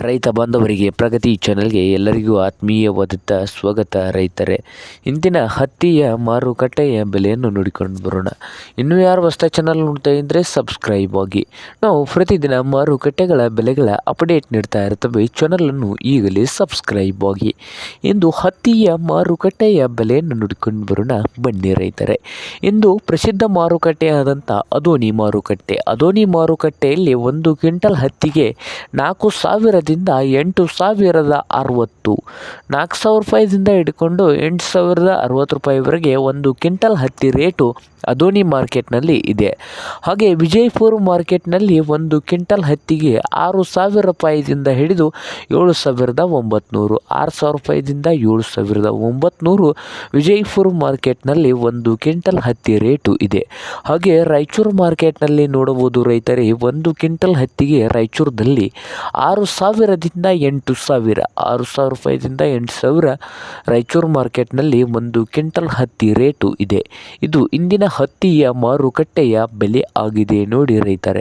ರೈತ ಬಾಂಧವರಿಗೆ, ಪ್ರಗತಿ ಚಾನೆಲ್ಗೆ ಎಲ್ಲರಿಗೂ ಆತ್ಮೀಯವಾದಂಥ ಸ್ವಾಗತ ರೈತರೇ. ಇಂದಿನ ಹತ್ತಿಯ ಮಾರುಕಟ್ಟೆಯ ಬೆಲೆಯನ್ನು ನೋಡಿಕೊಂಡು ಬರೋಣ. ಇನ್ನೂ ಯಾರು ಹೊಸ ಚಾನಲ್ ನೋಡ್ತಾ ಇದ್ದರೆ ಸಬ್ಸ್ಕ್ರೈಬ್ ಆಗಿ. ನಾವು ಪ್ರತಿದಿನ ಮಾರುಕಟ್ಟೆಗಳ ಬೆಲೆಗಳ ಅಪ್ಡೇಟ್ ನೀಡ್ತಾ ಇರ್ತವೆ. ಚಾನಲನ್ನು ಈಗಲೇ ಸಬ್ಸ್ಕ್ರೈಬ್ ಆಗಿ. ಇಂದು ಹತ್ತಿಯ ಮಾರುಕಟ್ಟೆಯ ಬೆಲೆಯನ್ನು ನೋಡಿಕೊಂಡು ಬರೋಣ. ಬನ್ನಿ ರೈತರೇ. ಇಂದು ಪ್ರಸಿದ್ಧ ಮಾರುಕಟ್ಟೆಯಾದಂಥ ಅದೋನಿ ಮಾರುಕಟ್ಟೆ. ಅದೋನಿ ಮಾರುಕಟ್ಟೆಯಲ್ಲಿ ಒಂದು ಕ್ವಿಂಟಲ್ ಹತ್ತಿಗೆ ನಾಲ್ಕು ಸಾವಿರದಿಂದ ಎಂಟು ಸಾವಿರದ ಅರವತ್ತು. ನಾಲ್ಕು ಸಾವಿರ ರೂಪಾಯಿದಿಂದ ಹಿಡ್ಕೊಂಡು ಎಂಟು ಸಾವಿರದ ಅರವತ್ತು ರೂಪಾಯಿವರೆಗೆ ಒಂದು ಕ್ವಿಂಟಲ್ ಹತ್ತಿ ರೇಟು ಅದೋನಿ ಮಾರ್ಕೆಟ್ನಲ್ಲಿ ಇದೆ. ಹಾಗೆ ವಿಜಯಪುರ ಮಾರ್ಕೆಟ್ನಲ್ಲಿ ಒಂದು ಕ್ವಿಂಟಲ್ ಹತ್ತಿಗೆ ಆರು ಸಾವಿರ ರೂಪಾಯಿದಿಂದ ಹಿಡಿದು ಏಳು ಸಾವಿರದ ಒಂಬತ್ನೂರು. ಆರು ಸಾವಿರ ರೂಪಾಯಿದಿಂದ ಏಳು ಸಾವಿರದ ಒಂಬತ್ನೂರು ವಿಜಯಪುರ ಮಾರ್ಕೆಟ್ನಲ್ಲಿ ಒಂದು ಕ್ವಿಂಟಲ್ ಹತ್ತಿ ರೇಟು ಇದೆ. ಹಾಗೆ ರಾಯಚೂರು ಮಾರ್ಕೆಟ್ನಲ್ಲಿ ನೋಡಬಹುದು ರೈತರೇ, ಒಂದು ಕ್ವಿಂಟಲ್ ಹತ್ತಿಗೆ ರಾಯಚೂರದಲ್ಲಿ ಆರು ಸಾವಿರದಿಂದ ಎಂಟು ಸಾವಿರ, ಆರು ಸಾವಿರ ರೂಪಾಯಿದಿಂದ ಎಂಟು ಸಾವಿರ ರಾಯಚೂರು ಮಾರ್ಕೆಟ್ನಲ್ಲಿ ಒಂದು ಕ್ವಿಂಟಲ್ ಹತ್ತಿ ರೇಟು ಇದೆ. ಇದು ಇಂದಿನ ಹತ್ತಿಯ ಮಾರುಕಟ್ಟೆಯ ಬೆಲೆ ಆಗಿದೆ, ನೋಡಿ ರೈತರೇ.